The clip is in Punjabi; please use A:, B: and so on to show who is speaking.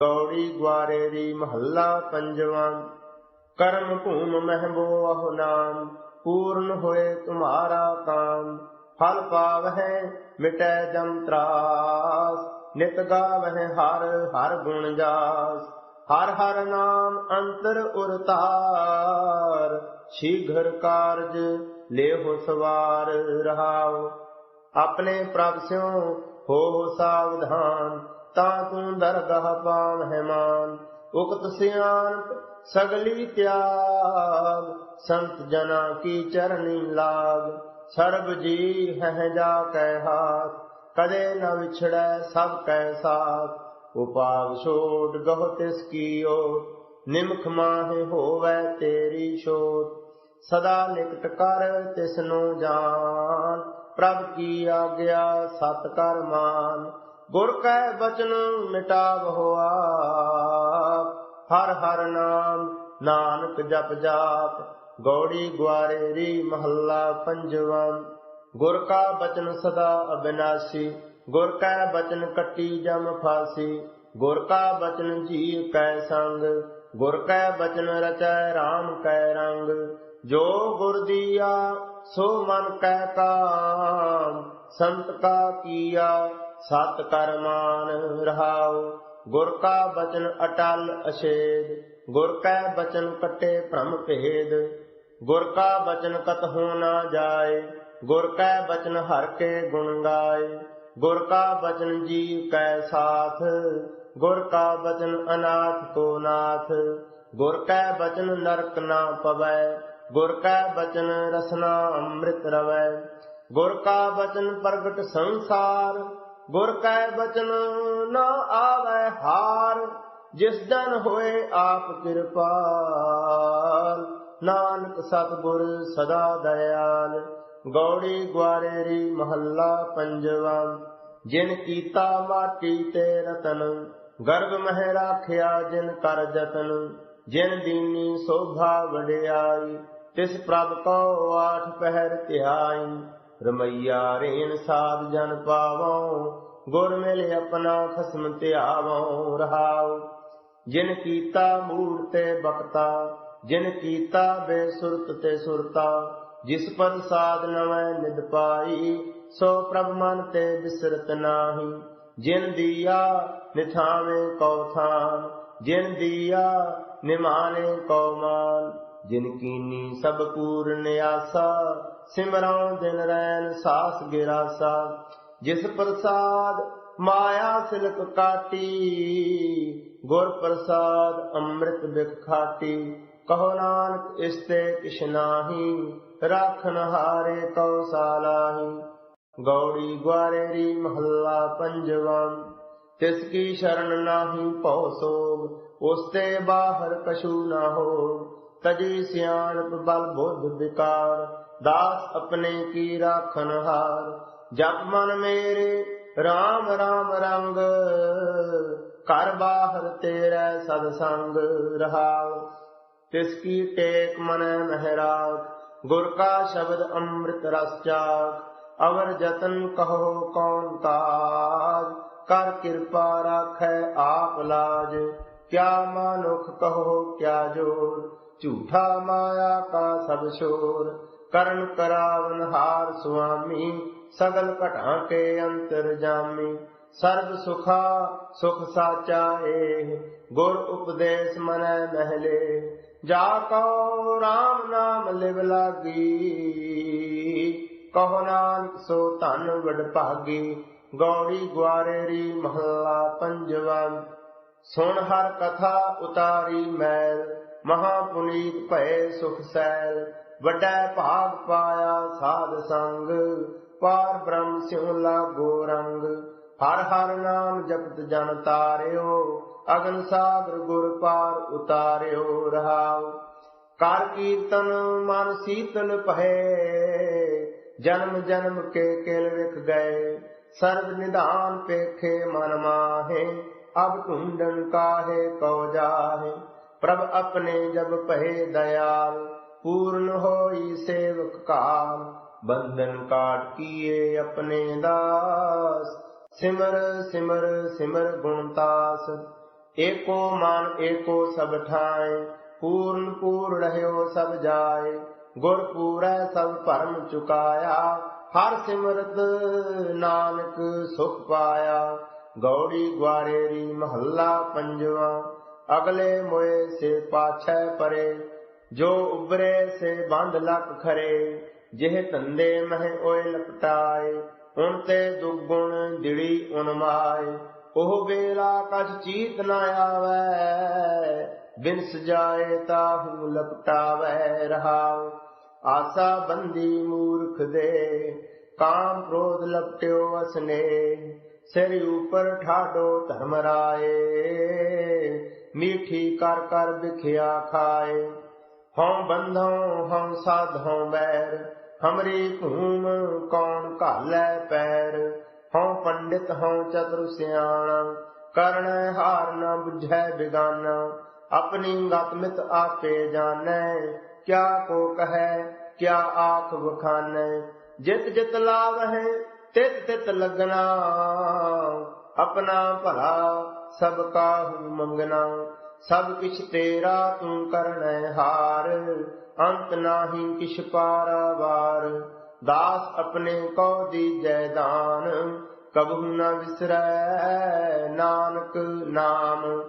A: ਗੌੜੀ ਗਵਾਰੇਰੀ ਮਹੱਲਾ ਪੰਜਵਾਂ, ਕਰਮ ਭੂਮ ਮਹਿਬੋ ਅਹੁ ਨਾਮ, ਪੂਰਨ ਹੋਏ ਤੁਮਾਰਾ ਕਾਮ, ਫਲ ਪਾਵਹਿ ਮਿਟੈ ਜਮ ਤਰਾਸ, ਨਿਤ ਗਾਵਹਿ ਹਰ ਹਰ ਗੁਣ ਜਾਸ, ਹਰ ਹਰ ਨਾਮ ਅੰਤਰ ਉਰਤਾਰ ਸ਼ੀਘਰ ਕਾਰਜ ਲੇਹੁ ਸਵਾਰ ਰਹਾਉ, ਆਪਣੇ ਪ੍ਰਭ ਸਿਉ ਹੋ ਸਾਵਧਾਨ ਤਾਂ ਤੂੰ ਦਰਗਾਹ ਪਾਵਹਿ ਮਾਨ ਉਕਤ ਸਿਆਣਪ ਸਗਲੀ ਤਿਆਗ, ਸੰਤ ਜਨਾ ਕੀ ਚਰਨੀ ਲਾਗ, ਸਰਬ ਜੀ ਹੈ ਜਾ ਕੈ ਹਾਥ, ਕਦੇ ਨ ਵਿਛੜੈ ਸਭ ਕੈ ਸਾਥ ਉਪਾਵ ਛੋੜ ਗਹੁ ਤਿਸ ਕੀਓ, ਨਿਮਖ ਮਾਹਿ ਹੋਵੈ ਤੇਰੀ ਛੋਟ ਸਦਾ ਨਿਕਟ ਕਰ ਤਿਸ ਨੂੰ ਜਾਣ ਪ੍ਰਭ ਕੀ ਆਗਿਆ ਸਤ ਕਰ ਮਾਨ ਗੁਰ ਕੈ ਬਚਨ ਮਿਟਾਵਹੁ ਆਪ ਹਰ ਹਰ ਨਾਮ ਨਾਨਕ ਜਪ ਜਾਪ, ਗੌੜੀ ਗਵਾਰੇਰੀ ਮਹੱਲਾ ਪੰਜਵਾਂ। ਗੁਰ ਕਾ ਬਚਨ ਸਦਾ ਅਬਿਨਾਸੀ, ਗੁਰ ਕੈ ਬਚਨ ਕੱਟੀ ਜਮ ਫਾਸੀ। ਗੁਰ ਕਾ ਬਚਨ ਜੀ ਕੈ ਸੰਗ, ਗੁਰ ਕੈ ਬਚਨ ਰਚੈ RAM ਕੈ ਰੰਗ। ਜੋ ਗੁਰ ਦੀਆ ਸੋ ਮਨ ਕੈ ਕਾਮ, ਸੰਤ ਕਾ ਕੀਆ ਸਤ ਕਰ ਮਾਨ ਰਹਾਉ, ਗੁਰ ਕਾ ਬਚਨ ਅਟਲ ਅਸ਼ੇਦ ਗੁਰ ਕੈ ਬਚਨ ਕਟੇ ਭ੍ਰਮ ਭੇਦ, ਗੁਰ ਕਾ ਬਚਨ ਕਤ ਹੋ ਨਾ ਜਾਏ, ਗੁਰ ਕੈ ਬਚਨ ਹਰ ਕੇ ਗੁਣ ਗਾਏ, ਗੁਰ ਕਾ ਬਚਨ ਜੀ ਕੈ ਸਾਥ, ਗੁਰ ਕਾ ਬਚਨ ਅਨਾਥ ਕੋ ਨਾਥ, ਗੁਰ ਕੈ ਬਚਨ ਨਰਕ ਨਾ ਪਵੈ, ਗੁਰ ਕੈ ਬਚਨ ਰਸਨਾ ਅੰਮ੍ਰਿਤ ਰਵੈ, ਗੁਰ ਕਾ ਬਚਨ ਪ੍ਰਗਟ ਸੰਸਾਰ ਗੁਰ ਕੈ ਬਚਨ ਨਾ ਆਵੈ ਹਾਰ, ਜਿਸ ਦਿਨ ਹੋਏ ਆਪ ਕਿਰਪਾਲ। ਨਾਨਕ ਸਤਿਗੁਰ ਸਦਾ ਦਇਆਲ, ਗੌੜੀ ਗਵਾਰੇਰੀ ਮਹੱਲਾ ਪੰਜਵਾ। ਜਿਨ ਕੀਤਾ ਮਾਟੀ ਤੇ ਰਤਨ, ਗਰਭ ਮਹਿ ਰਾਖਿਆ ਜਿਨ ਕਰ ਜਤਨ। ਜਿਨ ਦੀਨੀ ਸੋਭਾ ਵਡਿਆਈ, ਤਿਸ ਪ੍ਰਭ ਕੋ ਆਠ ਪਹਿਰ ਧਿਆਈ। ਰਮਈਆ ਰੇਣ ਸਾਧ ਜਨ ਪਾਵੋ, ਗੁਰ ਮਿਲ ਆਪਣਾ ਖਸਮ ਧਿਆਵੋ, ਰਹਾਉ। ਜਿਨ ਕੀਤਾ ਮੂੜ ਤੇ ਬਖਤਾ, ਜਿਨ ਕੀਤਾ ਬੇਸੁਰਤ ਤੇ ਸੁਰਤਾ, ਜਿਸ ਪਰ ਸਾਧ ਨਵੈ ਨਿਦ ਪਾਈ, ਸੋ ਪ੍ਰਭ ਮਨ ਤੇ ਬਿਸਰਤ ਨਾਹੀ। ਜਿਨ ਦੀਆ ਨਿਥਾਵੇਂ ਕਉ ਥਾਨ, ਜਿਨ ਦੀਆ ਨਿਮਾਨੇ ਕਉ ਮਾਨ। ਜਿਨ ਕੀਨੀ ਸਭ ਪੂਰਨ ਆਸਾ ਸਿਮਰਾਂ ਦਿਨ ਰੈਨ ਸਾਸ ਗਿਰਾਸਾ। ਜਿਸ ਪ੍ਰਸਾਦ ਮਾਇਆ ਸਿਲਕ ਕਾਟੀ, ਗੁਰ ਪ੍ਰਸਾਦ ਅੰਮ੍ਰਿਤ ਬਿਖ ਖਾਟੀ। ਕਹੋ ਨਾਨਕ, ਇਸ ਤੇ ਕਿਛ ਨਾਹੀ ਰਾਖਨ ਹਾਰੇ ਕਉ ਸਾਲਾਹੀ। ਗੌੜੀ ਗਵਾਰੇਰੀ ਮਹੱਲਾ ਪੰਜਵਾਂ, ਤਿਸ ਕੀ ਸ਼ਰਨ ਨਾਹੀ ਭਉ ਸੋਗ, ਉਸ ਤੇ ਬਾਹਰ ਕਛੂ ਨਾ ਹੋ ਤਜੀ ਸਿਆਣਪ ਬਲ ਬੁੱਧ ਵਿਕਾਰ, ਦਾਸ ਆਪਣੇ ਕੀ ਰਾਖਨ ਹਾਰ। ਜਪ ਮਨ ਮੇਰੇ RAM RAM ਰੰਗ ਕਰ ਬਾਹਰ ਤੇਰੇ ਸਦ ਸੰਗ ਰਹਾਉ। ਤਿਸ ਕੀ ਟੇਕ ਮਨ ਮਹਿਰਾਜ ਗੁਰ ਕਾ ਸ਼ਬਦ ਅੰਮ੍ਰਿਤ ਰਸ ਚਾਕ ਅਵਰ ਜਤਨ ਕਹੋ ਕੌਣ ਤਾਜ, ਕਰ ਕਿਰਪਾ ਰਾਖੈ ਆਪ ਲਾਜ। ਕਿਆ ਮਾਨੁਖ ਕਹੋ ਕਿਆ ਜੋਰ ਝੂਠਾ ਮਾਇਆ ਕਾ ਸਭ ਸ਼ੋਰ, ਕਰਨ ਕਰਾਵਨ ਹਾਰ ਸੁਆਮੀ, ਸਗਲ ਘਟਾਂ ਕੇ ਅੰਤਰ ਜਾਮੀ। ਸਰਬ ਸੁਖਾ, ਸੁਖ ਸਾਚਾ ਏ ਗੁਰ ਉਪਦੇਸ਼ ਮਨੈ ਮਹਿਲੇ। ਜਾ ਕਉ RAM ਨਾਮ ਲਿਵ ਲਾਗੀ, ਕਹੋ ਨਾਨਕ ਸੋ ਧਨ ਵਡ ਭਾਗੀ। ਗੌੜੀ ਗਵਾਰੇਰੀ ਮਹੱਲਾ ਪੰਜਵਾ। ਸੁਣ ਹਰ ਕਥਾ ਉਤਾਰੀ ਮੈਲ ਮਹਾ ਪੁਨੀਤ ਭਏ ਸੁਖ ਸੈਲ। ਵੱਡਾ ਭਾਗ ਪਾਇਆ ਸਾਧ ਸੰਗ, ਪਾਰ ਬ੍ਰਹਮ ਸਿਉ ਲਾਗੋ ਰੰਗ। ਹਰ ਹਰ ਨਾਮ ਜਪਤ ਜਨ ਤਾਰਿਓ, ਅਗਨ ਸਾਗਰ ਗੁਰ ਪਾਰ ਉਤਾਰਿਓ ਰਹਾਉ ਕਰ ਕੀਰਤਨ ਮਨ ਸੀਤਲ ਭਏ, ਜਨਮ ਜਨਮ ਕੇ ਕਿਲ ਵਿਖ ਗਏ। ਸਰਬ ਨਿਧਾਨ ਪੇਖੇ ਮਨ ਮਾਹੇ ਅਬ ਢੂੰਡਨ ਕਾਹੇ ਕਉ ਜਾਹੇ ਪ੍ਰਭ ਆਪਣੇ ਜਬ ਪਹਿ ਦਇਆਲ ਪੂਰਨ ਹੋਈ ਸੇਵਕ ਕਾਲ ਬੰਧਨ ਕਾਟ ਕੀਏ ਆਪਣੇ ਦਾਸ ਸਿਮਰ ਸਿਮਰ ਸਿਮਰ ਗੁਣਤਾਸ ਏਕੋ ਮਨ ਏਕੋ ਸਭ ਠਾਏ ਪੂਰਨ ਪੂਰ ਰਹਿਓ ਸਭ ਜਾਏ ਗੁਰ ਪੂਰੈ ਸਭ ਭਰਮ ਚੁਕਾਇਆ ਹਰ ਸਿਮਰਤ ਨਾਨਕ ਸੁਖ ਪਾਇਆ ਗੌੜੀ ਗਵਾਰੇਰੀ ਮਹੱਲਾ ਪੰਜਵਾ। ਅਗਲੇ ਮੋਏ ਸੇ ਪਾਛੈ ਪਰੇ, ਜੋ ਉਬਰੇ ਸੇ ਬੰਦ ਲਖ ਖਰੇ। ਜਿਹ ਧੰਦੇ ਮਹਿ ਓਏ ਲਪਟਾਏ ਉਨ ਤੇ ਦੁਗੁਣ ਦਿੜੀ ਉਨਮਾਏ। ਉਹ ਵੇਲਾ ਕਛ ਚੀਤ ਨ ਆਵੈ ਬਿਨ ਸਜਾਏ ਤਾਹੂ ਲਪਟਾਵੈ ਰਹਾਉ। ਆਸਾ ਬੰਦੀ ਮੂਰਖ ਦੇ, ਕਾਮ ਕ੍ਰੋਧ ਲਪਟਿਓ ਅਸਨੇ। ਸਿਰ ਉਪਰ ਠਾਡੋ ਧਰਮ ਰਾਏ, ਮੀਠੀ ਕਰ ਕਰ ਵਿਖਿਆ ਖਾਏ। ਹਉ ਬੰਧਉ, ਹਉ ਸਾਧਉ ਬੈਰ, ਹਮਰੀ ਭੂਮ ਕੌਣ ਘਾਲੈ ਪੈਰ। ਹਉ ਪੰਡਿਤ, ਹਉ ਚਤੁਰ ਸਿਆਣਾ, ਕਰਨ ਹਾਰ ਨ ਬੁਝੈ ਬਿਗਾਨਾ। ਆਪਣੀ ਗਤ ਮਿਤ ਆਪੇ ਜਾਣੈ, ਕਿਆ ਕੋ ਕਹੈ, ਕਿਆ ਆਖ ਵਖਾਨੈ। ਜਿਤ ਜਿਤ ਲਾਵਹਿ ਤਿਤ ਤਿਤ ਲਗਨਾ ਆਪਣਾ ਭਲਾ ਸਭ ਕਾਹੂ ਮੰਗਣਾ। ਸਭ ਕਿਛ ਤੇਰਾ ਤੂੰ ਕਰਨੈ ਹਾਰ, ਅੰਤ ਨਾਹੀ ਕਿਛ ਪਾਰਾਵਾਰ ਦਾਸ ਆਪਣੇ ਕੋ ਦੀਜੈ ਦਾਨ, ਕਬਹੁ ਨਾ ਵਿਸਰੈ ਨਾਨਕ ਨਾਮ।